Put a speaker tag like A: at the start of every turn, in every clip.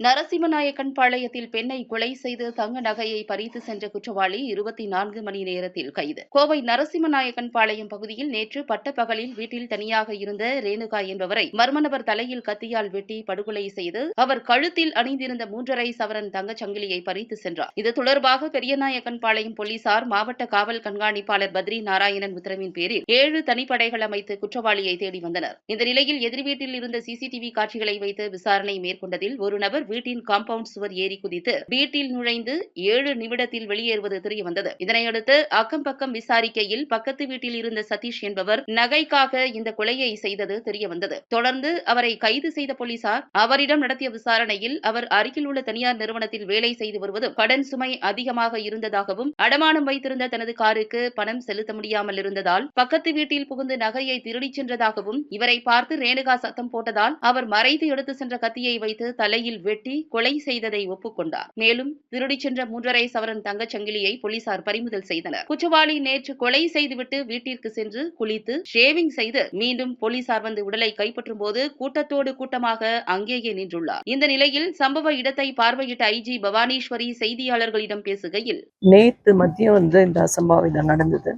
A: நரசிம்மநாயக்கன் பாளையத்தில் பெண்ணை கொலை செய்து தங்க நகையை பறித்து சென்ற குற்றவாளி இருபத்தி நான்கு மணி நேரத்தில் கைது. கோவை நரசிம்மநாயக்கன் பாளையம் பகுதியில் நேற்று பட்டப்பகலில் வீட்டில் தனியாக இருந்த ரேணுகா என்பவரை மர்ம நபர் தலையில் கத்தியால் வெட்டி படுகொலை செய்து அவர் கழுத்தில் அணிந்திருந்த மூன்றரை சவரன் தங்கச் சங்கிலியை பறித்து சென்றார். இது தொடர்பாக பெரியநாயக்கன் பாளையம் போலீசார் மாவட்ட காவல் கண்காணிப்பாளர் பத்ரி நாராயணன் உத்தரவின் பேரில் ஏழு தனிப்படைகள் அமைத்து குற்றவாளியை தேடி வந்தனர். இந்த நிலையில் எதிர்வீட்டில் இருந்த சிசிடிவி காட்சிகளை வைத்து விசாரணை மேற்கொண்டதில் ஒரு நபர் வீட்டின் காம்பவுண்ட் சுவர் ஏறி குதித்து வீட்டில் நுழைந்து ஏழு நிமிடத்தில் வெளியேறுவது தெரியவந்தது. இதனையடுத்து அக்கம் பக்கம் விசாரிக்கையில் பக்கத்து வீட்டில் இருந்த சதீஷ் என்பவர் நகைக்காக இந்த கொலையை செய்தது தெரியவந்தது. தொடர்ந்து அவரை கைது செய்த போலீசார் அவரிடம் நடத்திய விசாரணையில் அவர் அருகில் உள்ள தனியார் நிறுவனத்தில் வேலை செய்து வருவதும் கடன் சுமை அதிகமாக இருந்ததாகவும் அடமானம் வைத்திருந்த தனது காருக்கு பணம் செலுத்த முடியாமல் இருந்ததால் பக்கத்து வீட்டில் புகுந்து நகையை திருடிச் சென்றதாகவும் இவரை பார்த்து ரேணுகா சத்தம் போட்டதால் அவர் மறைத்து எடுத்து சென்ற கத்தியை வைத்து தலையில் வெட்டி கொலை செய்ததை ஒப்புக்கொண்டார். மேலும் திருடிச் சென்ற மூன்றரை சவரன் தங்கச் சங்கிலியை போலீசார் பறிமுதல் செய்தனர். குற்றவாளி நேற்று கொலை செய்துவிட்டு வீட்டிற்கு சென்று குளித்து ஷேவிங் செய்து மீண்டும் போலீசார் வந்து உடலை கைப்பற்றும் போது கூட்டத்தோடு கூட்டமாக அங்கேயே நின்றுள்ளார். இந்த நிலையில் சம்பவ இடத்தை பார்வையிட்ட ஐஜி பவானீஸ்வரி செய்தியாளர்களிடம் பேசுகையில்
B: நேத்து மதியம் வந்து இந்த அசம்பாவிதம் நடந்தது.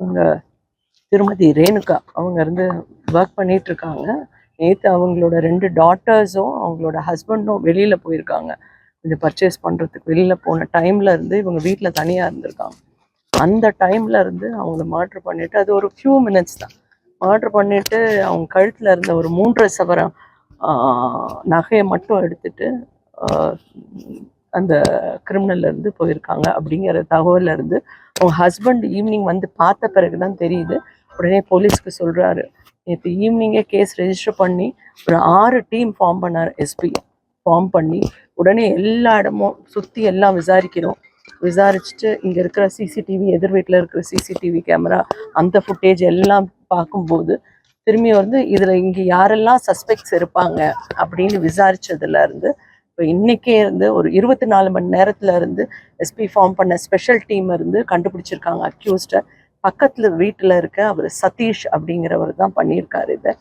B: அவங்க திருமதி ரேணுகா அவங்க இருந்து ஒர்க் பண்ணிட்டு இருக்காங்க. நேற்று அவங்களோட ரெண்டு டாட்டர்ஸும் அவங்களோட ஹஸ்பண்டும் வெளியில் போயிருக்காங்க. இந்த பர்ச்சேஸ் பண்ணுறதுக்கு வெளியில் போன டைமில் இருந்து இவங்க வீட்டில் தனியாக இருந்திருக்காங்க. அந்த டைமில் இருந்து அவங்கள மாட்ரு பண்ணிவிட்டு அது ஒரு ஃபியூ மினிட்ஸ் தான். மாட்ரு பண்ணிவிட்டு அவங்க கழுத்தில் இருந்த ஒரு மூன்றரை சவரம் நகையை மட்டும் எடுத்துட்டு அந்த கிரிமினல்ல இருந்து போயிருக்காங்க அப்படிங்கிற தகவலில் இருந்து அவங்க ஹஸ்பண்ட் ஈவினிங் வந்து பார்த்த பிறகு தான் தெரியுது. உடனே போலீஸ்க்கு சொல்கிறாரு நேற்று ஈவினிங்கே கேஸ் ரெஜிஸ்டர் பண்ணி ஒரு ஆறு டீம் ஃபார்ம் பண்ணார் எஸ்பி ஃபார்ம் பண்ணி உடனே எல்லா இடமும் சுற்றி எல்லாம் விசாரிக்கிறோம். விசாரிச்சுட்டு இங்கே இருக்கிற சிசிடிவி எதிர் வீட்டில் இருக்கிற சிசிடிவி கேமரா அந்த ஃபுட்டேஜ் எல்லாம் பார்க்கும்போது திரும்பி வந்து இதில் இங்கே யாரெல்லாம் சஸ்பெக்ட்ஸ் இருப்பாங்க அப்படின்னு விசாரித்ததுலேருந்து இப்போ இன்றைக்கே இருந்து ஒரு இருபத்தி நாலு மணி நேரத்தில் இருந்து எஸ்பி ஃபார்ம் பண்ண ஸ்பெஷல் டீம் இருந்து கண்டுபிடிச்சிருக்காங்க அக்யூஸ்டை பக்கத்தில் வீட்டில் இருக்க அவர் சதீஷ் அப்படிங்கிறவர் தான் பண்ணியிருக்காரு இதை.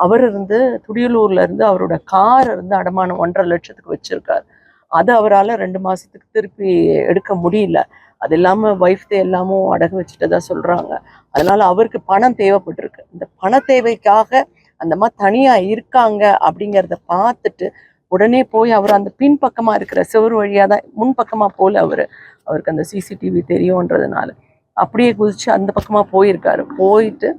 B: அவர் இருந்து துடியலூர்ல இருந்து அவரோட கார் இருந்து அடமானம் ஒன்றரை லட்சத்துக்கு வச்சிருக்காரு. அதை அவரால் ரெண்டு மாதத்துக்கு திருப்பி எடுக்க முடியல. அது இல்லாமல் ஒய்ஃப் எல்லாமும் அடகு வச்சுட்டதா சொல்கிறாங்க அதனால் அவருக்கு பணம் தேவைப்பட்டிருக்கு. இந்த பண தேவைக்காக அந்த மாதிரி தனியாக இருக்காங்க அப்படிங்கிறத பார்த்துட்டு உடனே போய் அவர் அந்த பின்பக்கமாக இருக்கிற செவ்வறு வழியாக தான் முன் பக்கமா போல அவர். அவருக்கு அந்த சிசிடிவி தெரியும்ன்றதுனால அப்படியே குதிச்சு அந்த பக்கமாக போயிருக்காரு. போயிட்டு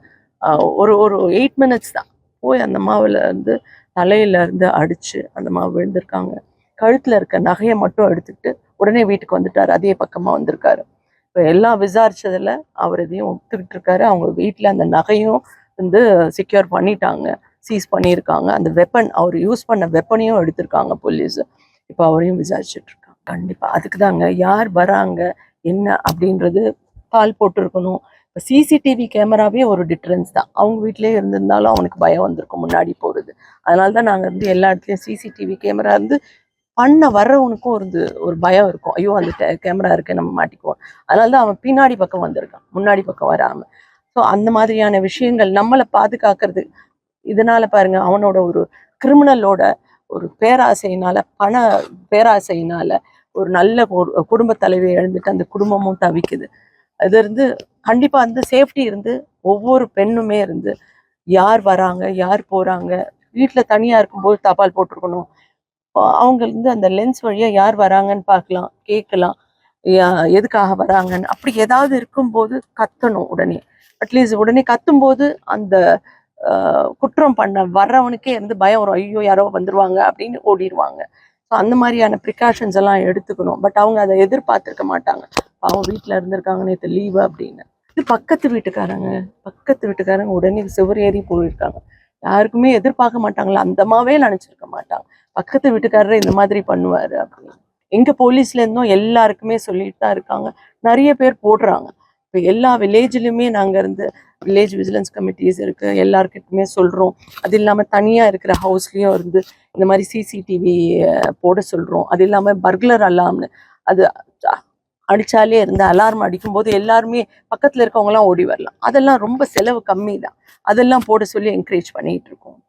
B: ஒரு ஒரு எயிட் மினிட்ஸ் தான். போய் அந்த மாவில் இருந்து தலையிலேருந்து அடித்து அந்த மாவு விழுந்திருக்காங்க. கழுத்தில் இருக்க நகையை மட்டும் எடுத்துக்கிட்டு உடனே வீட்டுக்கு வந்துட்டார். அதே பக்கமாக வந்திருக்காரு. இப்போ எல்லாம் விசாரித்ததில் அவர் இதையும் ஒத்துக்கிட்டு இருக்காரு. அவங்க வீட்டில் அந்த நகையும் வந்து செக்யூர் பண்ணிட்டாங்க. சீஸ் பண்ணியிருக்காங்க. அந்த வெப்பன் அவர் யூஸ் பண்ண வெப்பனையும் எடுத்திருக்காங்க போலீஸ் இப்போ அவரையும் விசாரிச்சுட்டு இருக்காங்க. கண்டிப்பாக அதுக்கு தாங்க யார் வராங்க என்ன அப்படின்றது பால் போட்டிருக்கணும். இப்போ சிசிடிவி கேமராவே ஒரு டிஃப்ரென்ஸ் தான். அவங்க வீட்டிலேயே இருந்திருந்தாலும் அவனுக்கு பயம் வந்திருக்கும் முன்னாடி போகிறது அதனால தான் நாங்கள் வந்து எல்லா இடத்துலையும் சிசிடிவி கேமரா இருந்து பண்ண வர்றவனுக்கும் ஒரு ஒரு பயம் இருக்கும். ஐயோ அந்த கேமரா இருக்கு நம்ம மாட்டிக்குவோம். அதனால தான் அவன் பின்னாடி பக்கம் வந்திருக்கான். முன்னாடி பக்கம் வராமல் ஸோ அந்த மாதிரியான விஷயங்கள் நம்மளை பாதுகாக்கிறது இதனால பாருங்க அவனோட ஒரு கிரிமினலோட ஒரு பேராசையினால பண பேராசையினால ஒரு நல்ல ஒரு குடும்ப தலைவியை இழந்துட்டு அந்த குடும்பமும் தவிக்குது. அது இருந்து கண்டிப்பாக அந்த சேஃப்டி இருந்து ஒவ்வொரு பெண்ணுமே இருந்து யார் வராங்க யார் போறாங்க வீட்டில் தனியா இருக்கும்போது தபால் போட்டிருக்கணும். அவங்க இருந்து அந்த லென்ஸ் வழியா யார் வராங்கன்னு பார்க்கலாம் கேட்கலாம். யா- எதுக்காக வராங்கன்னு. அப்படி ஏதாவது இருக்கும்போது கத்தணும் உடனே. அட்லீஸ்ட் உடனே கத்தும்போது அந்த குற்றம் பண்ண வர்றவனுக்கே இருந்து பயம் வரும். ஐயோ யாரோ வந்துருவாங்க அப்படின்னு ஓடிடுவாங்க ஸோ அந்த மாதிரியான ப்ரிகாஷன்ஸ் எல்லாம் எடுத்துக்கணும். பட் அவங்க அதை எதிர்பார்த்துருக்க மாட்டாங்க. அவங்க வீட்டில் இருந்திருக்காங்க நேற்று லீவு அப்படின்னு. இது பக்கத்து வீட்டுக்காரங்க. பக்கத்து வீட்டுக்காரங்க உடனே சுவர் ஏறி போயிருக்காங்க. யாருக்குமே எதிர்பார்க்க மாட்டாங்களா? அந்தமாவே நினைச்சிருக்க மாட்டாங்க. பக்கத்து வீட்டுக்காரர் இந்த மாதிரி பண்ணுவாரு அப்படின்னு. எங்க போலீஸ்லேருந்தும் எல்லாருக்குமே சொல்லிட்டு தான் இருக்காங்க. நிறைய பேர் போடுறாங்க. இப்போ எல்லா வில்லேஜ்லயுமே நாங்கள் இருந்து வில்லேஜ் விஜிலன்ஸ் கமிட்டிஸ் இருக்கு. எல்லாருக்கிட்டுமே சொல்கிறோம் அது இல்லாமல் தனியாக இருக்கிற ஹவுஸ்லேயும் இருந்து இந்த மாதிரி சிசிடிவி போட சொல்கிறோம் அது இல்லாமல் பர்குலர் அலாம்னு அது அடித்தாலே இருந்து அலாரம் அடிக்கும்போது எல்லாருமே பக்கத்தில் இருக்கவங்களாம் ஓடி வரலாம். அதெல்லாம் ரொம்ப செலவு கம்மி தான் அதெல்லாம் போட சொல்லி என்கரேஜ் பண்ணிகிட்டு இருக்கோம்.